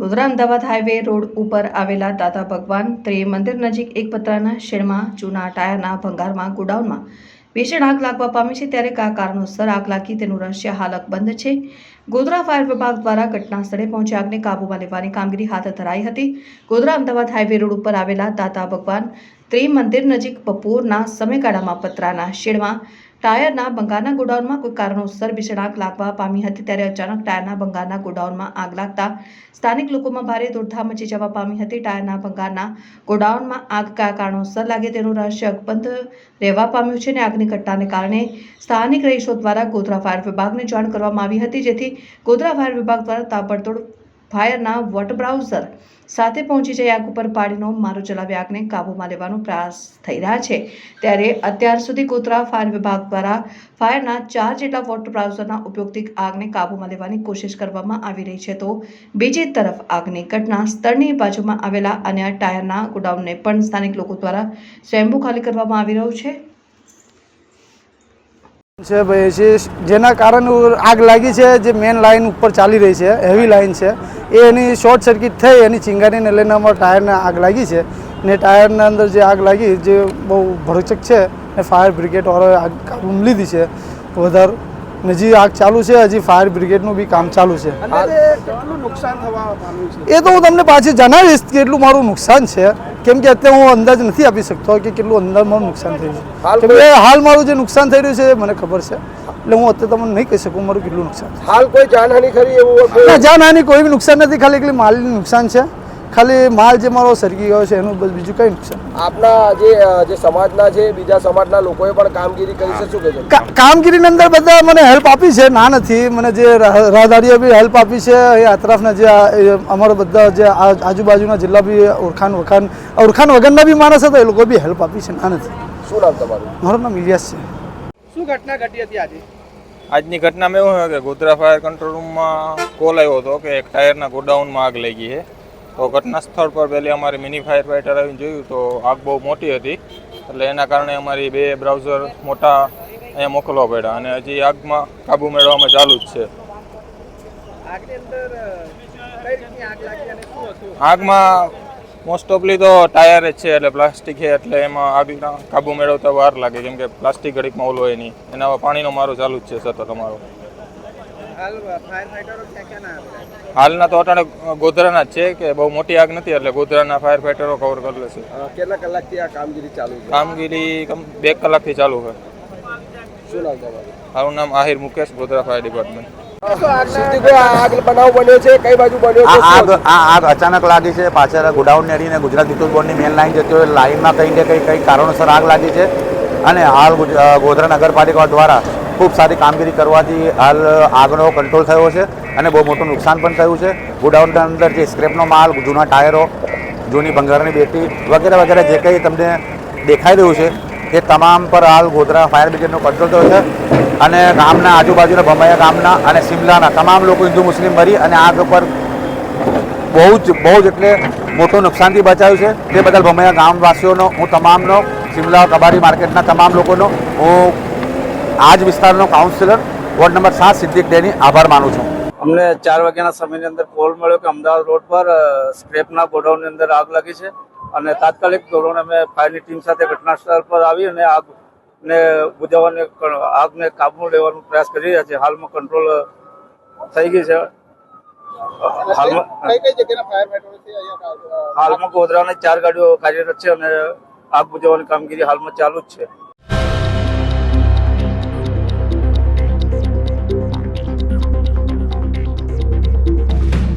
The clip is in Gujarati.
ગોધરા અમદાવાદ હાઈવે રોડ ઉપર આવેલા દાદા ભગવાન ત્રે મંદિર નજીક એક પતરાના શેડમાં જૂના ટાયરના ભંગારમાં ગોડાઉનમાં ભીષણ આગ લાગવા પામી છે ત્યારે કા કારણોસર આગ લાગી તેનું રહસ્ય હાલક બંધ છે. ગોધરા ફાયર વિભાગ દ્વારા ઘટના સ્થળે પહોંચી આગને કાબૂમાં લેવાની કામગીરી હાથ ધરાઈ હતી. ગોધરા અમદાવાદ હાઈવે રોડ ઉપર આવેલા દાતા ભગવાન ત્રિમંદિર નજીક બપોરના સમયગાળામાં પતરાના શેડમાં ટાયરના બંગાળના ગોડાઉનમાં કોઈ કારણોસર ભીષણ લાગવા પામી હતી ત્યારે અચાનક ટાયરના બંગાળના ગોડાઉનમાં આગ લાગતા સ્થાનિક લોકોમાં ભારે દોડધામ મચી જવા પામી હતી. ટાયરના ભંગારના ગોડાઉનમાં આગ કયા કારણોસર લાગે તેનું રહસ્ય અકબંધ રહેવા પામ્યું છે અને આગની ઘટનાને કારણે સ્થાનિક રહીશો દ્વારા ગોધરા ફાયર વિભાગને જાણ કરવામાં આવી હતી, જેથી ગોધરા ફાયર વિભાગ દ્વારા તાબડતોડ ફાયરના વોટર બ્રાઉઝર સાથે પહોંચી જઈ આગ ઉપર પાડીનો મારો ચલાવી આગને કાબૂમાં લેવાનો પ્રયાસ થઈ રહ્યા છે. ત્યારે અત્યાર સુધી ગોધરા ફાયર વિભાગ દ્વારા ફાયરના ચાર જેટલા વોટર બ્રાઉઝરના ઉપયોગથી આગને કાબૂમાં લેવાની કોશિશ કરવામાં આવી રહી છે તો બીજી તરફ આગની ઘટના સ્થળની બાજુમાં આવેલા અન્ય ટાયરના ગોડાઉનને પણ સ્થાનિક લોકો દ્વારા સ્વયંભૂ ખાલી કરવામાં આવી રહ્યું છે. છે ભાઈ જેના કારણે આગ લાગી છે, જે મેન લાઇન ઉપર ચાલી રહી છે હેવી લાઇન છે એ એની શોર્ટ સર્કિટ થઈ એની ચિંગારીને લઈને અમારા ટાયરને આગ લાગી છે. ને ટાયરના અંદર જે આગ લાગી જે બહુ ભરચક છે ને ફાયર બ્રિગેડવાળાએ આગ કાબૂમાં લીધી છે. વધારે હજી આગ ચાલુ છે હજી ફાયર બ્રિગેડનું બી કામ ચાલુ છે. એ તો હું તમને પાછી જણાવીશ કે કેટલું મારું નુકસાન છે. કેમ કે અત્યારે હું અંદાજ નથી આપી શકતો કે કેટલું અંદર મારું નુકસાન થયું છે. હાલ મારું જે નુકસાન થઈ રહ્યું છે એ મને ખબર છે. એટલે હું અત્યારે તમને નહીં કહી શકું મારું કેટલું નુકસાન હાલ કોઈ જાનહાની ખરી એવું ના જાનહાની નાની કોઈ બી નુકસાન નથી ખાલી એકલી માલનું નુકસાન છે. ખાલી માલ જે મારો સરકી ગયો છે એનું બસ બીજું કંઈ નુકસાન આપના જે જે સમાજના છે બીજા સમાજના લોકોએ પણ કામગીરી કરી છે શું કહે છે? કા- કામગીરીની અંદર બધા મને હેલ્પ આપી છે ના નથી. મને જે રાહ- રાહદારીઓ બી હેલ્પ આપી છે એ અતરફના જે અમારા બધા જે આજુબાજુના જિલ્લા બી ઓળખાણ વખાણ ઓળખાણ વગરના બી માણસ હતા એ લોકો બી હેલ્પ આપી છે ના નથી. શું નામ તમારું? મારું નામ ઇલિયાસ છે. શું ઘટના ઘટી હતી આજે? આજની ઘટનામાં એવું હોય કે ગોધરા ફાયર કંટ્રોલ રૂમમાં કોલ આવ્યો હતો કે એક ટાયરના ગોડાઉનમાં આગ લાગી છે. તો ઘટના સ્થળ પર પહેલી અમારી મિની ફાયર ફાઇટર આવીને જોયું તો આગ બહુ મોટી હતી. એટલે એના કારણે અમારી બે બ્રાઉઝર મોટા અહીંયા મોકલવા પડ્યા અને હજી આગમાં કાબુ મેળવવામાં ચાલુ જ છે. આગમાં મોસ્ટ ઓફલી તો ટાયર જ છે એટલે પ્લાસ્ટિક છે એટલે એમાં આગળ કાબુ મેળવતા વાર લાગે કેમ કે પ્લાસ્ટિક ઘડીકમાં ઓલો હોય નહીં. એના પાણીનો મારો ચાલુ જ છે સતત અમારો. હાલના તો અટાણે ગોધરાના જ છે કે બહુ મોટી આગ નથી એટલે ગોધરાના ફાયર ફાઈટરો કવર કરી લેશે. કેટલા કલાકથી આ કામગીરી ચાલુ છે? કામગીરી કમ બે કલાકથી ચાલુ છે. શું નામ તમારું? મારું નામ આહિર મુકેશ ગોધરા ફાયર ડિપાર્ટમેન્ટ આગ બનાવ બન્યો છે? કઈ બાજુ બન્યો છે? આગ આ આગ અચાનક લાગી છે પાછળ ગોડાઉન અડીને ગુજરાત વિદ્યુત બોર્ડની મેન લાઈન જતી હોય લાઈનમાં કંઈ ને કંઈ કંઈ કારણોસર આગ લાગી છે. અને હાલ ગોધરા નગરપાલિકા દ્વારા ખૂબ સારી કામગીરી કરવાથી હાલ આગનો કંટ્રોલ થયો છે અને બહુ મોટું નુકસાન પણ થયું છે. ગોડાઉનના અંદર જે સ્ક્રેપનો માલ જૂના ટાયરો જૂની ભંગારની બેટરી વગેરે વગેરે જે કંઈ તમને દેખાઈ રહ્યું છે એ તમામ પર હાલ ગોધરા ફાયર બ્રિગેડનો કંટ્રોલ થયો છે. અને ગામના આજુબાજુના ભમાયા ગામના અને સિમલાના તમામ લોકો હિન્દુ મુસ્લિમ મરી અને આગ ઉપર બહુ જ બહુ જ એટલે મોટું નુકસાનથી બચાવ્યું છે. તે બદલ ભમૈયા ગામવાસીઓનો, હું તમામનો સિમલા કબારી માર્કેટના તમામ લોકોનો, હું આ જ વિસ્તારનો કાઉન્સિલર વોર્ડ નંબર સાત, સિદ્દીક ડેની આભાર માનું છું. અમને ચાર વાગ્યાના સમયની અંદર કોલ મળ્યો કે અમદાવાદ રોડ પર સ્ક્રેપના ગોડાઉનની અંદર આગ લાગી છે. અને તાત્કાલિક ધોરણે અમે ફાયરની ટીમ સાથે ઘટના સ્થળ પર આવી અને આગને ને બુજાવવાને આગને કાબુ લેવાનો પ્રયાસ કરી રહ્યા છે. હાલમાં કંટ્રોલ થઈ ગઈ છે. હાલમાં ગોધરાની ચાર ગાડીઓ કાર્યરત છે અને આગ બુજાવવાની કામગીરી હાલમાં ચાલુ જ છે.